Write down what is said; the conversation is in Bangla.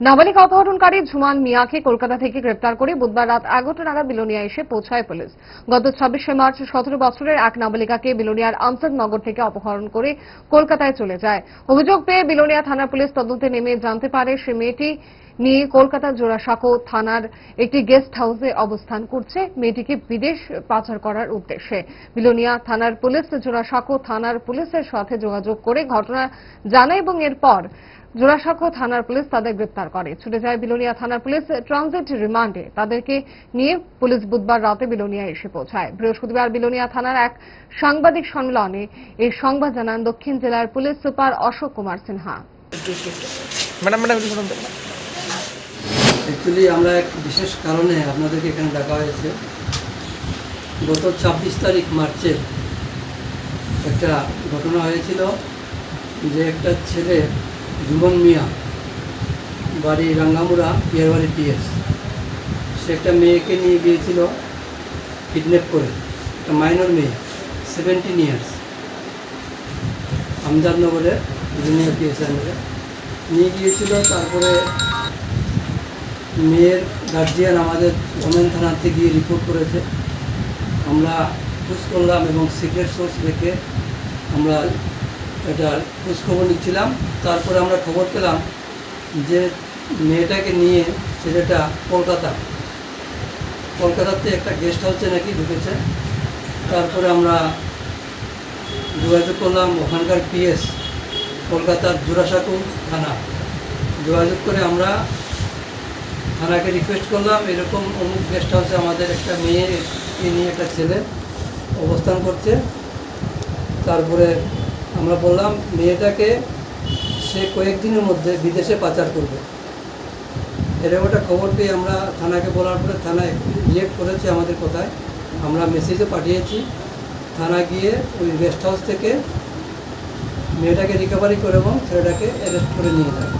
নাবালিকা অপহরণকারী ঝুমান মিয়াকে কলকাতা থেকে গ্রেপ্তার করে বুধবার রাত এগারোটা নাগাদ বিলোনিয়া এসে পৌঁছায় পুলিশ। গত ছাব্বিশে মার্চ সতেরো বছরের এক নাবালিকাকে বিলোনিয়ার আমসাদনগর থেকে অপহরণ করে কলকাতায় চলে যায়। অভিযোগ পেয়ে বিলোনিয়া থানা পুলিশ তদন্তে নেমে জানতে পারে, সে মেয়েটি নিয়ে কলকাতা জোড়াসাঁকো থানার একটি গেস্ট হাউসে অবস্থান করছে মেয়েটিকে বিদেশ পাচার করার উদ্দেশ্যে। বিলোনিয়া থানার পুলিশ জোড়াসাঁকো থানার পুলিশের সাথে যোগাযোগ করে ঘটনা জানায় এবং এরপর জোড়াসাঁকো থানার পুলিশ তাদের গ্রেপ্তার করে। ছুটে যায় বিলোনিয়া থানার পুলিশ ট্রানজিট রিমান্ডে। তাদেরকে নিয়ে পুলিশ বুধবার রাতে বিলোনিয়া এসে পৌঁছায়। বৃহস্পতিবার বিলোনিয়া থানার এক সাংবাদিক সম্মেলনে এই সংবাদ জানান দক্ষিণ জেলার police super Ashok Kumar Sinha. Madam madam. Actually আমরা এক বিশেষ কারণে আপনাদেরকে এখানে ডাকা হয়েছে। গত ছাব্বিশ তারিখ মার্চে একটা ঘটনা হয়েছিল যে একটা ছেলে জুবন মিয়া, বাড়ি রাঙ্গামুড়া পিয়ারবাড়ি পিএস সে একটা মেয়েকে নিয়ে গিয়েছিল কিডন্যাপ করে। একটা মাইনর মেয়ে, সেভেন্টিন ইয়ার্স। আমজাদনগরে জুনিয়র পিএস নিয়ে গিয়েছিল, তারপরে গার্জিয়ান আমাদের ওমেন থানাতে গিয়ে রিপোর্ট করেছে। আমরা খোঁজ করলাম এবং সিক্রেট সোর্স রেখে আমরা এটা খোঁজখবর নিচ্ছিলাম। তারপরে আমরা খবর পেলাম যে মেয়েটাকে নিয়ে ছেলেটা কলকাতা। কলকাতাতে একটা গেস্ট হাউসে নাকি ঢুকেছে। তারপরে আমরা যোগাযোগ করলাম ওখানকার পিএস কলকাতার জোড়াসাঁকো থানা। যোগাযোগ করে আমরা থানাকে রিকোয়েস্ট করলাম, এরকম অমুক গেস্ট হাউসে আমাদের একটা মেয়েকে নিয়ে একটা ছেলে অবস্থান করছে। তারপরে আমরা বললাম, মেয়েটাকে সে কয়েকদিনের মধ্যে বিদেশে পাচার করবে। এরকম একটা খবর পেয়ে আমরা থানাকে বলার পরে থানায় রিয়েক্ট করেছে আমাদের কথায়। আমরা মেসেজও পাঠিয়েছি। থানা গিয়ে ওই গেস্ট হাউস থেকে মেয়েটাকে রিকভারি করে এবং ছেলেটাকে অ্যারেস্ট করে নিয়ে যায়।